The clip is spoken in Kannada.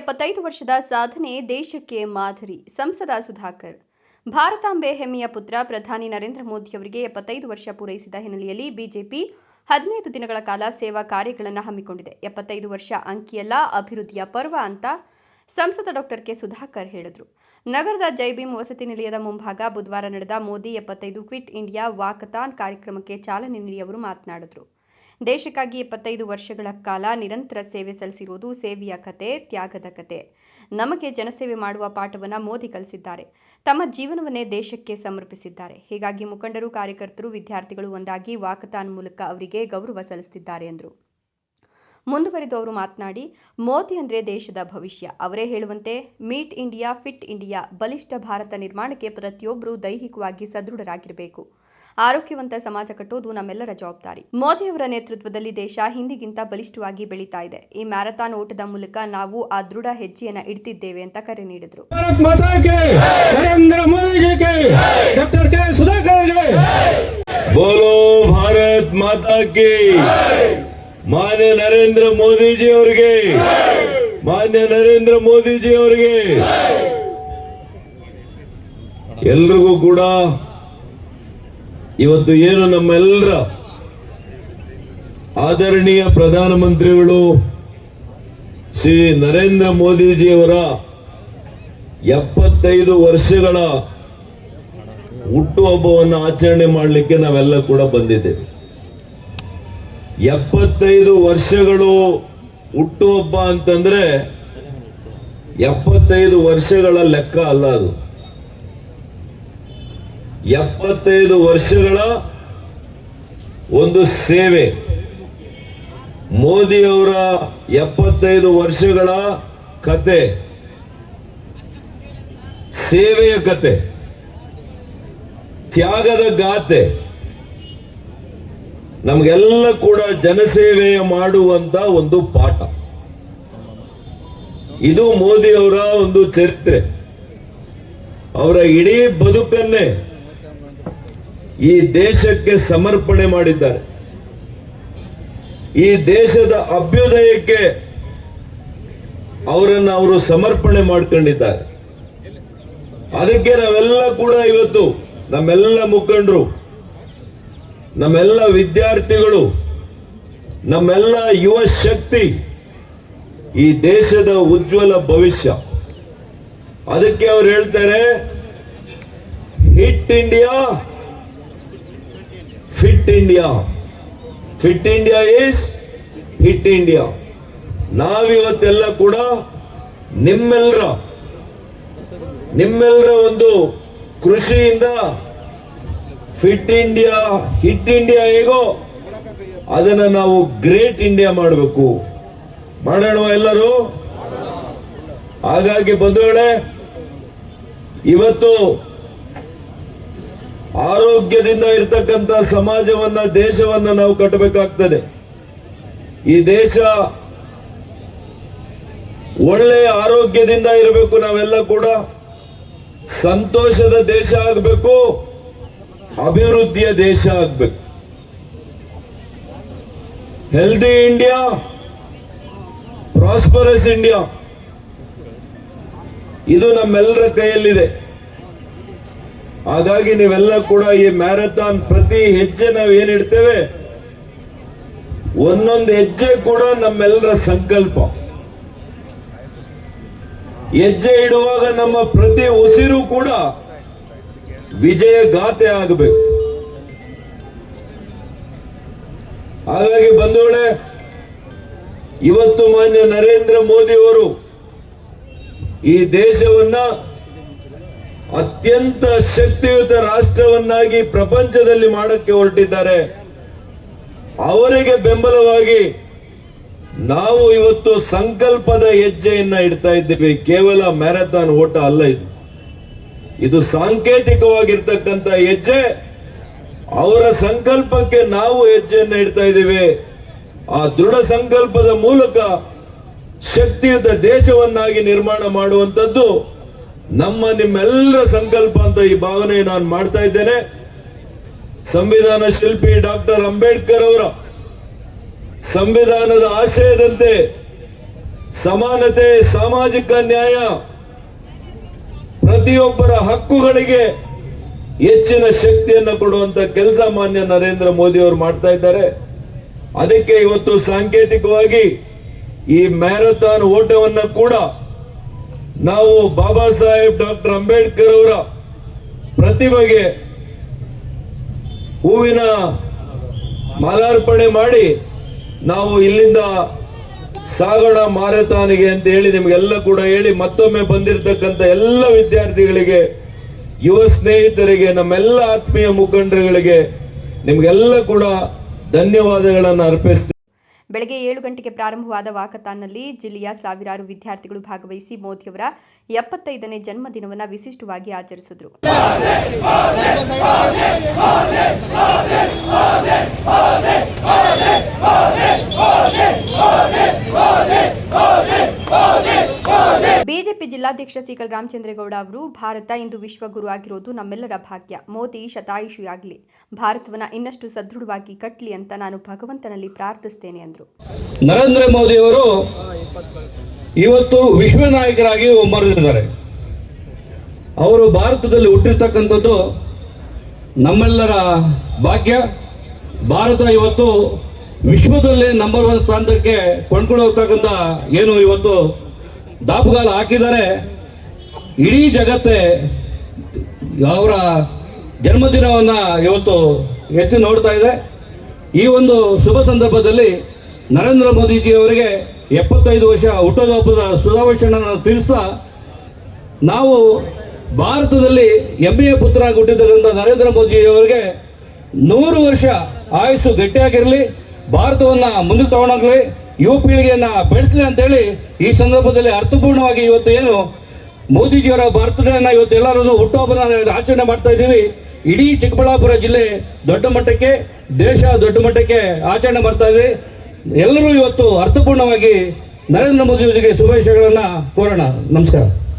ಎಪ್ಪತ್ತೈದು ವರ್ಷದ ಸಾಧನೆ ದೇಶಕ್ಕೆ ಮಾದರಿ. ಸಂಸದ ಸುಧಾಕರ್. ಭಾರತಾಂಬೆ ಹೆಮ್ಮೆಯ ಪುತ್ರ ಪ್ರಧಾನಿ ನರೇಂದ್ರ ಮೋದಿ ಅವರಿಗೆ ಎಪ್ಪತ್ತೈದು ವರ್ಷ ಪೂರೈಸಿದ ಹಿನ್ನೆಲೆಯಲ್ಲಿ ಬಿಜೆಪಿ ಹದಿನೈದು ದಿನಗಳ ಕಾಲ ಸೇವಾ ಕಾರ್ಯಗಳನ್ನು ಹಮ್ಮಿಕೊಂಡಿದೆ. ಎಪ್ಪತ್ತೈದು ವರ್ಷ ಅಂಕಿಯಲ್ಲ, ಅಭಿವೃದ್ಧಿಯ ಪರ್ವ ಅಂತ ಸಂಸದ ಡಾಕ್ಟರ್ ಕೆ. ಸುಧಾಕರ್ ಹೇಳಿದರು. ನಗರದ ಜೈಭೀಮ್ ವಸತಿ ನಿಲಯದ ಮುಂಭಾಗ ಬುಧವಾರ ನಡೆದ ಮೋದಿ ಎಪ್ಪತ್ತೈದು ಕ್ವಿಟ್ ಇಂಡಿಯಾ ವಾಕಥಾನ್ ಕಾರ್ಯಕ್ರಮಕ್ಕೆ ಚಾಲನೆ ನೀಡಿ ಅವರು ಮಾತನಾಡಿದರು. ದೇಶಕ್ಕಾಗಿ ಇಪ್ಪತ್ತೈದು ವರ್ಷಗಳ ಕಾಲ ನಿರಂತರ ಸೇವೆ ಸಲ್ಲಿಸಿರುವುದು ಸೇವೆಯ ಕತೆ, ತ್ಯಾಗದ ಕತೆ. ನಮಗೆ ಜನಸೇವೆ ಮಾಡುವ ಪಾಠವನ್ನು ಮೋದಿ ಕಲಿಸಿದ್ದಾರೆ. ತಮ್ಮ ಜೀವನವನ್ನೇ ದೇಶಕ್ಕೆ ಸಮರ್ಪಿಸಿದ್ದಾರೆ. ಹೀಗಾಗಿ ಮುಖಂಡರು, ಕಾರ್ಯಕರ್ತರು, ವಿದ್ಯಾರ್ಥಿಗಳು ಒಂದಾಗಿ ವಾಕಥಾನ್ ಮೂಲಕ ಅವರಿಗೆ ಗೌರವ ಸಲ್ಲಿಸುತ್ತಿದ್ದಾರೆ ಎಂದರು. ಮುಂದುವರಿದು ಅವರು ಮಾತನಾಡಿ, ಮೋದಿ ಅಂದರೆ ದೇಶದ ಭವಿಷ್ಯ. ಅವರೇ ಹೇಳುವಂತೆ, ಮೀಟ್ ಇಂಡಿಯಾ, ಫಿಟ್ ಇಂಡಿಯಾ ಬಲಿಷ್ಠ ಭಾರತ ನಿರ್ಮಾಣಕ್ಕೆ ಪ್ರತಿಯೊಬ್ಬರೂ ದೈಹಿಕವಾಗಿ ಸದೃಢರಾಗಿರಬೇಕು. ಆರೋಗ್ಯವಂತ ಸಮಾಜ ಕಟ್ಟುವುದು ನಮ್ಮೆಲ್ಲರ ಜವಾಬ್ದಾರಿ. ಮೋದಿಯವರ ನೇತೃತ್ವದಲ್ಲಿ ದೇಶ ಹಿಂದಿಗಿಂತ ಬಲಿಷ್ಠವಾಗಿ ಬೆಳೀತಾ ಇದೆ. ಈ ಮ್ಯಾರಥಾನ್ ಓಟದ ಮೂಲಕ ನಾವು ಆ ದೃಢ ಹೆಜ್ಜೆಯನ್ನ ಇಡ್ತಿದ್ದೇವೆ ಅಂತ ಕರೆ ನೀಡಿದ್ರು. ಮಾನ್ಯ ನರೇಂದ್ರ ಮೋದಿಜಿ ಅವರಿಗೆ ಮಾನ್ಯ ನರೇಂದ್ರ ಮೋದಿಜಿ ಅವರಿಗೆ ಎಲ್ರಿಗೂ ಕೂಡ ಇವತ್ತು ಏನು ನಮ್ಮೆಲ್ಲರ ಆದರಣೀಯ ಪ್ರಧಾನಮಂತ್ರಿಗಳು ಶ್ರೀ ನರೇಂದ್ರ ಮೋದಿಜಿಯವರ ಎಪ್ಪತ್ತೈದು ವರ್ಷಗಳ ಹುಟ್ಟುಹಬ್ಬವನ್ನು ಆಚರಣೆ ಮಾಡಲಿಕ್ಕೆ ನಾವೆಲ್ಲ ಕೂಡ ಬಂದಿದ್ದೇವೆ. ಎಪ್ಪತ್ತೈದು ವರ್ಷಗಳು ಹುಟ್ಟುಹಬ್ಬ ಅಂತಂದ್ರೆ ಎಪ್ಪತ್ತೈದು ವರ್ಷಗಳ ಲೆಕ್ಕ ಅಲ್ಲ ಅದು. ಎಪ್ಪತ್ತೈದು ವರ್ಷಗಳ ಒಂದು ಸೇವೆ. ಮೋದಿಯವರ ಎಪ್ಪತ್ತೈದು ವರ್ಷಗಳ ಕತೆ. ಸೇವೆಯ ಕತೆ. ತ್ಯಾಗದ ಗಾತೆ. ನಮಗೆಲ್ಲ ಕೂಡ ಜನಸೇವೆಯ ಮಾಡುವಂತ ಒಂದು ಪಾಠ. ಇದು ಮೋದಿಯವರ ಒಂದು ಚರಿತ್ರೆ. ಅವರ ಇಡೀ ಬದುಕನ್ನೇ ಈ ದೇಶಕ್ಕೆ ಸಮರ್ಪಣೆ ಮಾಡಿದ್ದಾರೆ. ಈ ದೇಶದ ಅಭ್ಯುದಯಕ್ಕೆ ಅವರನ್ನು ಅವರು ಸಮರ್ಪಣೆ ಮಾಡ್ಕೊಂಡಿದ್ದಾರೆ. ಅದಕ್ಕೆ ನಾವೆಲ್ಲ ಕೂಡ ಇವತ್ತು ನಮ್ಮೆಲ್ಲ ಮುಖಂಡರು, ನಮ್ಮೆಲ್ಲ ವಿದ್ಯಾರ್ಥಿಗಳು, ನಮ್ಮೆಲ್ಲ ಯುವ ಶಕ್ತಿ ಈ ದೇಶದ ಉಜ್ವಲ ಭವಿಷ್ಯ. ಅದಕ್ಕೆ ಅವ್ರು ಹೇಳ್ತಾರೆ, hit India fit India fit India is hit India ನಾವಿವತ್ತೆಲ್ಲ ಕೂಡ ನಿಮ್ಮೆಲ್ಲರ ನಿಮ್ಮೆಲ್ಲರ ಒಂದು ಕೃಷಿಯಿಂದ ಫಿಟ್ ಇಂಡಿಯಾ ಹಿಟ್ ಇಂಡಿಯಾ ಹೇಗೋ ಅದನ್ನ ನಾವು ಗ್ರೇಟ್ ಇಂಡಿಯಾ ಮಾಡಬೇಕು. ಮಾಡೋಣ ಎಲ್ಲರೂ? ಹಾಗಾಗಿ ಬಂಧುಗಳೇ, ಇವತ್ತು ಆರೋಗ್ಯದಿಂದ ಇರ್ತಕ್ಕಂಥ ಸಮಾಜವನ್ನ, ದೇಶವನ್ನ ನಾವು ಕಟ್ಟಬೇಕಾಗ್ತದೆ. ಈ ದೇಶ ಒಳ್ಳೆಯ ಆರೋಗ್ಯದಿಂದ ಇರಬೇಕು ನಾವೆಲ್ಲ ಕೂಡ. ಸಂತೋಷದ ದೇಶ ಆಗಬೇಕು, ಅಭಿವೃದ್ಧಿಯ ದೇಶ ಆಗಬೇಕು. ಹೆಲ್ದಿ ಇಂಡಿಯಾ ಪ್ರಾಸ್ಪರಸ್ ಇಂಡಿಯಾ ಇದು ನಮ್ಮೆಲ್ಲರ ಕೈಯಲ್ಲಿದೆ. ಹಾಗಾಗಿ ನೀವೆಲ್ಲ ಕೂಡ ಈ ಮ್ಯಾರಥಾನ್ ಪ್ರತಿ ಹೆಜ್ಜೆ ನಾವು ಏನಿಡ್ತೇವೆ ಒಂದೊಂದು ಹೆಜ್ಜೆ ಕೂಡ ನಮ್ಮೆಲ್ಲರ ಸಂಕಲ್ಪ. ಹೆಜ್ಜೆ ಇಡುವಾಗ ನಮ್ಮ ಪ್ರತಿ ಉಸಿರು ಕೂಡ ವಿಜಯ ಗಾತೆ ಆಗಬೇಕು. ಹಾಗಾಗಿ ಬಂಧುಗಳೇ, ಇವತ್ತು ಮಾನ್ಯ ನರೇಂದ್ರ ಮೋದಿ ಅವರು ಈ ದೇಶವನ್ನ ಅತ್ಯಂತ ಶಕ್ತಿಯುತ ರಾಷ್ಟ್ರವನ್ನಾಗಿ ಪ್ರಪಂಚದಲ್ಲಿ ಮಾಡಕ್ಕೆ ಹೊರಟಿದ್ದಾರೆ. ಅವರಿಗೆ ಬೆಂಬಲವಾಗಿ ನಾವು ಇವತ್ತು ಸಂಕಲ್ಪದ ಹೆಜ್ಜೆಯನ್ನ ಇಡ್ತಾ ಇದ್ದೀವಿ. ಕೇವಲ ಮ್ಯಾರಥಾನ್ ಓಟ ಅಲ್ಲ ಇದು. ಇದು ಸಾಂಕೇತಿಕವಾಗಿರ್ತಕ್ಕಂಥ ಹೆಜ್ಜೆ. ಅವರ ಸಂಕಲ್ಪಕ್ಕೆ ನಾವು ಹೆಜ್ಜೆಯನ್ನ ಇಡ್ತಾ ಇದ್ದೀವಿ. ಆ ದೃಢ ಸಂಕಲ್ಪದ ಮೂಲಕ ಶಕ್ತಿಯುತ ದೇಶವನ್ನಾಗಿ ನಿರ್ಮಾಣ ಮಾಡುವಂತದ್ದು ನಮ್ಮ ನಿಮ್ಮೆಲ್ಲರ ಸಂಕಲ್ಪ ಅಂತ ಈ ಭಾವನೆ ನಾನು ಮಾಡ್ತಾ ಇದ್ದೇನೆ. ಸಂವಿಧಾನ ಶಿಲ್ಪಿ ಡಾಕ್ಟರ್ ಅಂಬೇಡ್ಕರ್ ಅವರ ಸಂವಿಧಾನದ ಆಶಯದಂತೆ ಸಮಾನತೆ, ಸಾಮಾಜಿಕ ನ್ಯಾಯ ಪ್ರತಿಯೊಬ್ಬರ ಹಕ್ಕುಗಳಿಗೆ ಹೆಚ್ಚಿನ ಶಕ್ತಿಯನ್ನು ಕೊಡುವಂತ ಕೆಲಸ ಮಾನ್ಯ ನರೇಂದ್ರ ಮೋದಿ ಅವರು ಮಾಡ್ತಾ ಇದ್ದಾರೆ. ಅದಕ್ಕೆ ಇವತ್ತು ಸಾಂಕೇತಿಕವಾಗಿ ಈ ಮ್ಯಾರಥಾನ್ ಓಟವನ್ನು ಕೂಡ ನಾವು ಬಾಬಾ ಸಾಹೇಬ್ ಡಾಕ್ಟರ್ ಅಂಬೇಡ್ಕರ್ ಅವರ ಪ್ರತಿಮೆಗೆ ಹೂವಿನ ಮಾಲಾರ್ಪಣೆ ಮಾಡಿ ನಾವು ಇಲ್ಲಿಂದ ಸಾಗೋಣ ಮಾರಥಾನಿಗೆ ಅಂತ ಹೇಳಿ ನಿಮಗೆಲ್ಲ ಕೂಡ ಹೇಳಿ ಮತ್ತೊಮ್ಮೆ ಬಂದಿರತಕ್ಕಂತ ಎಲ್ಲ ವಿದ್ಯಾರ್ಥಿಗಳಿಗೆ, ಯುವ ಸ್ನೇಹಿತರಿಗೆ, ನಮ್ಮೆಲ್ಲ ಆತ್ಮೀಯ ಮುಖಂಡರುಗಳಿಗೆ ನಿಮಗೆಲ್ಲ ಕೂಡ ಧನ್ಯವಾದಗಳನ್ನು ಅರ್ಪಿಸ್ತೀನಿ ಬೆಳಗ್ಗೆ ಏಳು ಗಂಟೆಗೆ ಪ್ರಾರಂಭವಾದ ವಾಕಥಾನ್ನಲ್ಲಿ ಜಿಲ್ಲೆಯ ಸಾವಿರಾರು ವಿದ್ಯಾರ್ಥಿಗಳು ಭಾಗವಹಿಸಿ ಮೋದಿಯವರ ಎಪ್ಪತ್ತೈದನೇ ಜನ್ಮದಿನವನ್ನು ವಿಶಿಷ್ಟವಾಗಿ ಆಚರಿಸಿದರು. ಬಿಜೆಪಿ ಜಿಲ್ಲಾಧ್ಯಕ್ಷ ಸಿಕಲ್ ರಾಮಚಂದ್ರೇಗೌಡ ಅವರು, ಭಾರತ ಇಂದು ವಿಶ್ವಗುರು ಆಗಿರೋದು ನಮ್ಮೆಲ್ಲರ ಭಾಗ್ಯ. ಮೋದಿ ಶತಾಯುಷಿಯಾಗಲಿ. ಭಾರತವನ್ನ ಇನ್ನಷ್ಟು ಸದೃಢವಾಗಿ ಕಟ್ಟಲಿ ಅಂತ ನಾನು ಭಗವಂತನಲ್ಲಿ ಪ್ರಾರ್ಥಿಸ್ತೇನೆ ಎಂದರು ನರೇಂದ್ರ ಮೋದಿ ಅವರು ಇವತ್ತು ವಿಶ್ವ ನಾಯಕರಾಗಿ ಅವರು ಭಾರತದಲ್ಲಿ ಹುಟ್ಟಿರ್ತಕ್ಕಂಥದ್ದು ನಮ್ಮೆಲ್ಲರ ಭಾಗ್ಯ. ಭಾರತ ಇವತ್ತು ವಿಶ್ವದಲ್ಲಿ ನಂಬರ್ ಒನ್ ಸ್ಥಾನಕ್ಕೆ ಕೊಂಡ್ಕೊಂಡು ಹೋಗ್ತಕ್ಕಂಥ ಏನು ಇವತ್ತು ದಾಪುಗಾಲ ಹಾಕಿದರೆ ಇಡೀ ಜಗತ್ತೇ ಅವರ ಜನ್ಮದಿನವನ್ನು ಇವತ್ತು ಎತ್ತಿ ನೋಡ್ತಾ ಇದೆ. ಈ ಒಂದು ಶುಭ ಸಂದರ್ಭದಲ್ಲಿ ನರೇಂದ್ರ ಮೋದಿಜಿ ಅವರಿಗೆ ಎಪ್ಪತ್ತೈದು ವರ್ಷ ಹುಟ್ಟುಹಬ್ಬದ ಶುಭಾಶಯವನ್ನು ತಿಳಿಸ್ತಾ ನಾವು ಭಾರತದಲ್ಲಿ ಹೆಮ್ಮೆಯ ಪುತ್ರ ಹುಟ್ಟಿರ್ತಕ್ಕಂಥ ನರೇಂದ್ರ ಮೋದಿಯವರಿಗೆ ನೂರು ವರ್ಷ ಆಯಸ್ಸು ಗಟ್ಟಿಯಾಗಿರಲಿ, ಭಾರತವನ್ನು ಮುಂದಕ್ಕೆ ತಗೊಂಡೋಗ್ಲಿ. ಯುವ ಪೀಳಿಗೆಯನ್ನು ಬೆಳೆಸಲಿ ಅಂತೇಳಿ ಈ ಸಂದರ್ಭದಲ್ಲಿ ಅರ್ಥಪೂರ್ಣವಾಗಿ ಇವತ್ತು ಏನು ಮೋದಿಜಿಯವರ ಬರ್ತಡೇನ ಇವತ್ತು ಎಲ್ಲರೂ ಹುಟ್ಟುಹಬ್ಬನ ಆಚರಣೆ ಮಾಡ್ತಾ ಇದ್ದೀವಿ. ಇಡೀ ಚಿಕ್ಕಬಳ್ಳಾಪುರ ಜಿಲ್ಲೆ ದೊಡ್ಡ ಮಟ್ಟಕ್ಕೆ, ದೇಶ ದೊಡ್ಡ ಮಟ್ಟಕ್ಕೆ ಆಚರಣೆ ಮಾಡ್ತಾ ಇದೆ. ಎಲ್ಲರೂ ಇವತ್ತು ಅರ್ಥಪೂರ್ಣವಾಗಿ ನರೇಂದ್ರ ಮೋದಿ ಅವರಿಗೆ ಶುಭಾಶಯಗಳನ್ನು ಕೋರೋಣ. ನಮಸ್ಕಾರ.